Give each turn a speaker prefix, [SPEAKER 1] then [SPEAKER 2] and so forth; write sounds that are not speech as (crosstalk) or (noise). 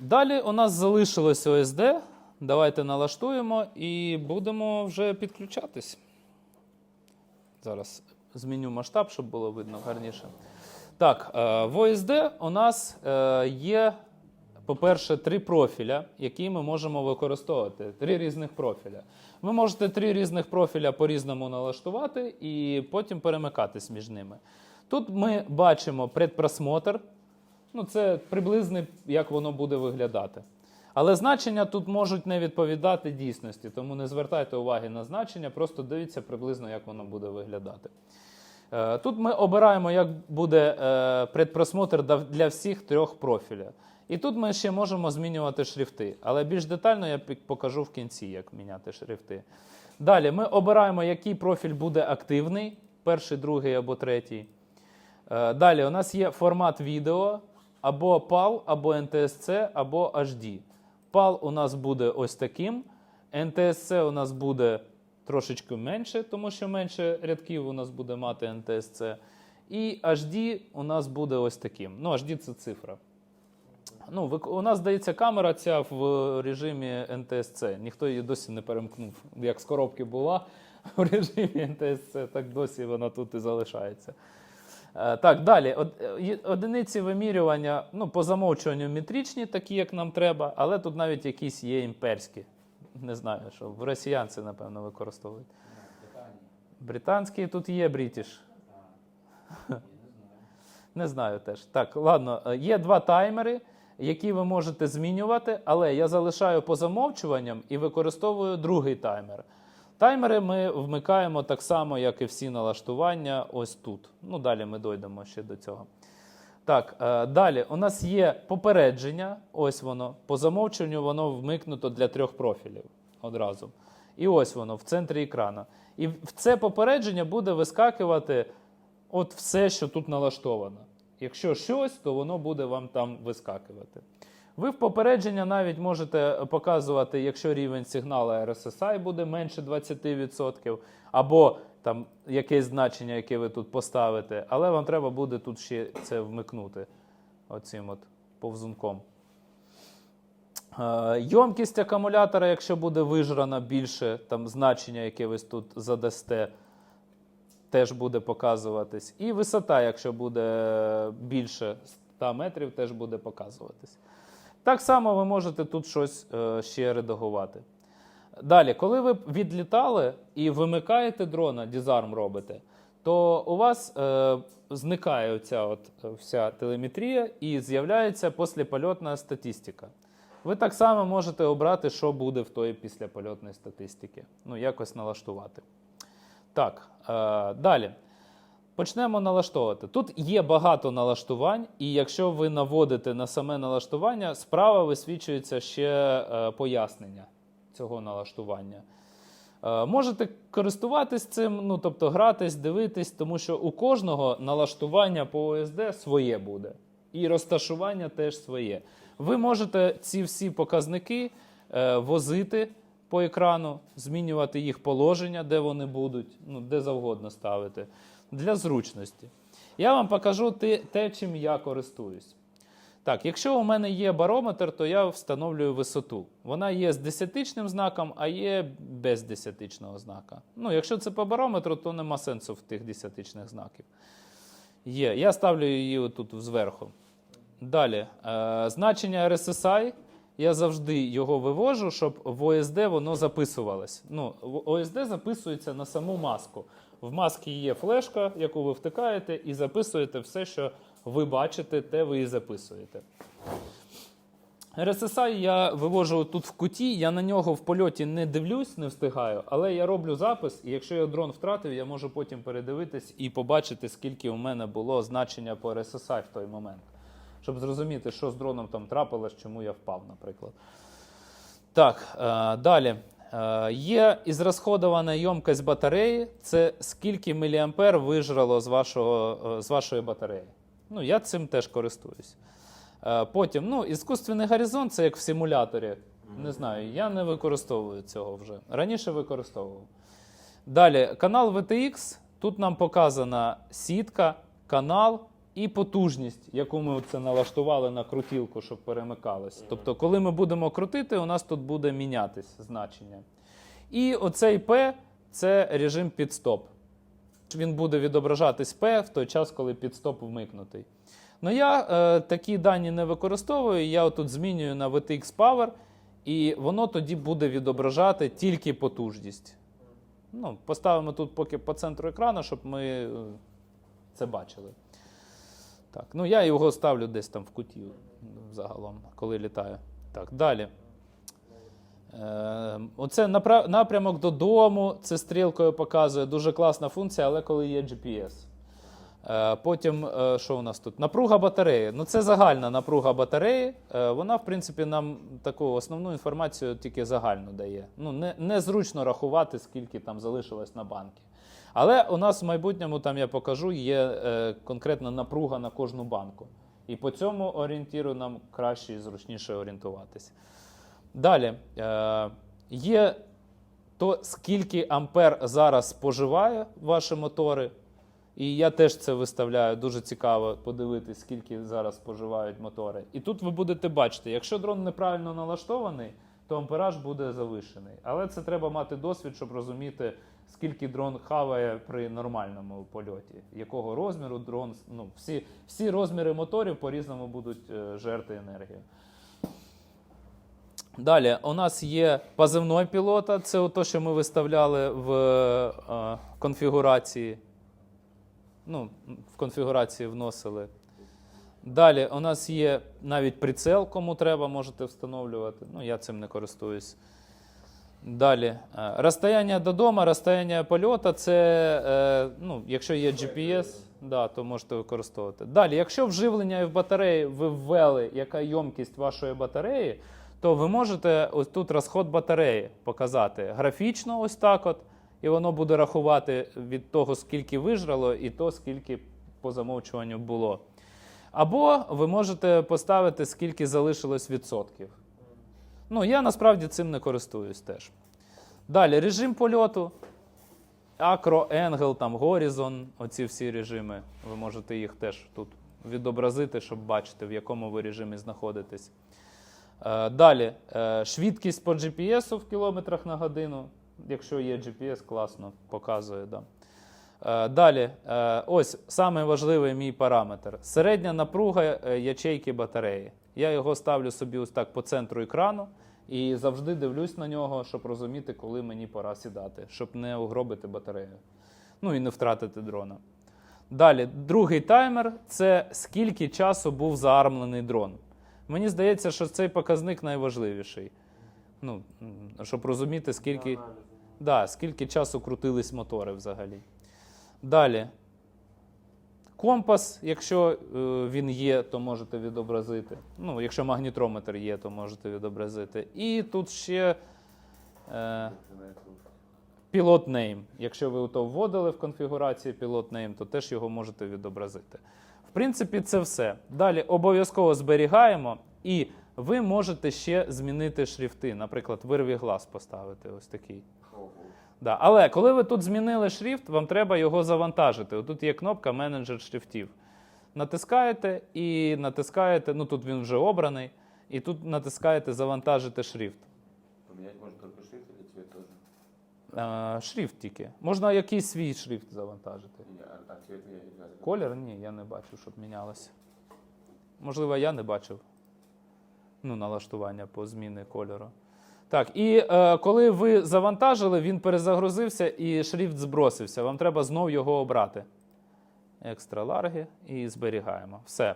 [SPEAKER 1] Далі у нас залишилось OSD. Давайте налаштуємо і будемо вже підключатись. Зараз зміню масштаб, щоб було видно гарніше. Так, е, в OSD у нас е, є, по-перше, три профіля, які ми можемо використовувати. Три різних профіля. Ви можете три різних профіля по-різному налаштувати і потім перемикатись між ними. Тут ми бачимо предпросмотр. Ну, це приблизно, як воно буде виглядати. Але значення тут можуть не відповідати дійсності, тому не звертайте уваги на значення, просто дивіться приблизно, як воно буде виглядати. Е, Тут ми обираємо, як буде е, предпросмотр для всіх трьох профіля. І тут ми ще можемо змінювати шрифти, але більш детально я покажу в кінці, як міняти шрифти. Далі ми обираємо, який профіль буде активний, перший, другий або третій. Е, Далі у нас є формат відео або PAL, або NTSC, або HD. PAL у нас буде ось таким. NTSC у нас буде трошечки менше, тому що менше рядків у нас буде мати NTSC. І HD у нас буде ось таким. Ну, HD це цифра. Ну, у нас здається камера ця в режимі NTSC. Ніхто її досі не перемкнув. Як з коробки була (laughs) в режимі NTSC, так досі вона тут і залишається. Е, Так, далі. Е, Одиниці вимірювання ну, по замовчуванню метричні, такі, як нам треба, але тут навіть якісь є імперські. Не знаю, що в росіянці, напевно, використовують. Британські тут є брітіш. Не знаю теж. Так, ладно, е, є два таймери, які ви можете змінювати, але я залишаю по замовчуванням і використовую другий таймер. Таймери ми вмикаємо так само, як і всі налаштування, ось тут. Ну, далі ми дійдемо ще до цього. Так, е, далі у нас є попередження, ось воно. По замовчуванню воно вмикнуто для трьох профілів одразу. І ось воно в центрі екрану. І в це попередження буде вискакувати от все, що тут налаштовано. Якщо щось, то воно буде вам там вискакувати. Ви в попередження навіть можете показувати, якщо рівень сигналу RSSI буде менше 20%, або там якесь значення, яке ви тут поставите, але вам треба буде тут ще це вмикнути оцим от повзунком. Е, Йомкість акумулятора, якщо буде вижрана більше, там значення, яке ви тут задасте, теж буде показуватись. І висота, якщо буде більше 100 метрів, теж буде показуватись. Так само ви можете тут щось е, ще редагувати. Далі, коли ви відлітали і вимикаєте дрона, дізарм робите, то у вас е, зникає оця от е, вся телеметрія і з'являється післyapольотна статистика. Ви так само можете обрати, що буде в тої післяпольотної статистики. Ну, якось налаштувати. Так, е, далі. Почнемо налаштовувати. Тут є багато налаштувань, і якщо ви наводите на саме налаштування, справа висвічується ще е, пояснення цього налаштування. Е, можете користуватись цим, ну тобто гратись, дивитись, тому що у кожного налаштування по OSD своє буде. І розташування теж своє. Ви можете ці всі показники е, возити по екрану, змінювати їх положення, де вони будуть, ну, де завгодно ставити, для зручності. Я вам покажу те, чим я користуюсь. Так, якщо у мене є барометр, то я встановлюю висоту. Вона є з десятичним знаком, а є без десятичного знака. Ну, якщо це по барометру, то нема сенсу в тих десятичних знаків. Є. Я ставлю її тут зверху. Далі. Е, значення RSSI. Я завжди його вивожу, щоб в OSD воно записувалось. Ну, OSD записується на саму маску. В масці є флешка, яку ви втикаєте, і записуєте все, що ви бачите, те ви і записуєте. RSSI я вивожу тут в куті, я на нього в польоті не дивлюсь, не встигаю, але я роблю запис, і якщо я дрон втратив, я можу потім передивитись і побачити, скільки у мене було значення по RSSI в той момент. Щоб зрозуміти, що з дроном там трапилось, чому я впав, наприклад. Так, е, далі. Е, є ізрасходована ємкость батареї. Це скільки міліампер вижрало з, вашого, е, з вашої батареї. Ну, я цим теж користуюсь. Е, Потім, ну, іскусственний горизонт це як в симуляторі. Не знаю, я не використовую цього вже. Раніше використовував. Далі, канал VTX. Тут нам показана сітка, канал і потужність, яку ми це налаштували на крутілку, щоб перемикалось. Тобто, коли ми будемо крутити, у нас тут буде мінятись значення. І оцей P це режим підстоп. Він буде відображатись P в той час, коли підстоп вмикнутий. Ну я е, такі дані не використовую. Я тут змінюю на VTX Power, і воно тоді буде відображати тільки потужність. Ну, поставимо тут поки по центру екрану, щоб ми е, це бачили. Так, ну я його ставлю десь там в куті загалом, коли літаю. Так, далі. Е, оце напрямок додому, це стрілкою показує дуже класна функція, але коли є GPS. Е, Потім, е, що у нас тут? Напруга батареї. Ну, це загальна напруга батареї. Вона, в принципі, нам таку основну інформацію тільки загальну дає. Ну, не, незручно рахувати, скільки там залишилось на банки. Але у нас в майбутньому, там я покажу, є е, конкретна напруга на кожну банку. І по цьому орієнтіру нам краще і зручніше орієнтуватися. Далі е, є то, скільки ампер зараз споживає ваші мотори. І я теж це виставляю. Дуже цікаво подивитись, скільки зараз споживають мотори. І тут ви будете бачити, якщо дрон неправильно налаштований, то ампераж буде завишений. Але це треба мати досвід, щоб розуміти, скільки дрон хаває при нормальному польоті, якого розміру дрон. Ну, всі, всі розміри моторів по-різному будуть е, жерти енергію. Далі у нас є позивной пілота, це те, що ми виставляли в е, конфігурації. Ну, в конфігурації вносили. Далі у нас є навіть прицел, кому треба, можете встановлювати. Ну, я цим не користуюсь. Далі. е, Розстояння додому, розстояння польоту це, е, ну, якщо є GPS, да, то можете використовувати. Далі, якщо вживлення в батареї ви ввели, яка ємкість вашої батареї, то ви можете ось тут розход батареї показати графічно, ось так от, і воно буде рахувати від того, скільки вижрало, і то, скільки по замовчуванню було. Або ви можете поставити, скільки залишилось відсотків. Ну, я насправді цим не користуюсь теж. Далі режим польоту. Акро, Енгел, там Горізон, оці всі режими. Ви можете їх теж тут відобразити, щоб бачити, в якому ви режимі знаходитесь. Е, Далі, е, швидкість по GPS в кілометрах на годину. Якщо є GPS, класно показує. Да. Е, Далі, ось важливий мій параметр: середня напруга ячейки батареї. Я його ставлю собі ось так по центру екрану і завжди дивлюсь на нього, щоб розуміти, коли мені пора сідати, щоб не угробити батарею. Ну і не втратити дрона. Далі, другий таймер це скільки часу був заармлений дрон. Мені здається, що цей показник найважливіший. Ну, щоб розуміти, скільки, да, скільки часу крутились мотори взагалі. Далі. Компас, якщо е, він є, то можете відобразити. Ну, якщо магнітрометр є, то можете відобразити. І тут ще е, name. Якщо ви то вводили в конфігурації pilot name, то теж його можете відобразити. В принципі, це все. Далі обов'язково зберігаємо, і ви можете ще змінити шрифти. Наприклад, вирві глаз поставити ось такий. Да. Але коли ви тут змінили шрифт, вам треба його завантажити. Тут є кнопка менеджер шрифтів. Натискаєте і натискаєте, ну тут він вже обраний, і тут натискаєте завантажити шрифт.
[SPEAKER 2] Поменять можно только шрифт или цвет тоже?
[SPEAKER 1] Е, шрифт тільки. Можна якийсь свій шрифт завантажити.
[SPEAKER 2] А, я-
[SPEAKER 1] Колір? Ні, я не бачив, щоб мінялося. Можливо, я не бачив ну, налаштування по зміни кольору. Так, і е, коли ви завантажили, він перезагрузився і шрифт збросився. Вам треба знов його обрати. Екстра ларги і зберігаємо. Все.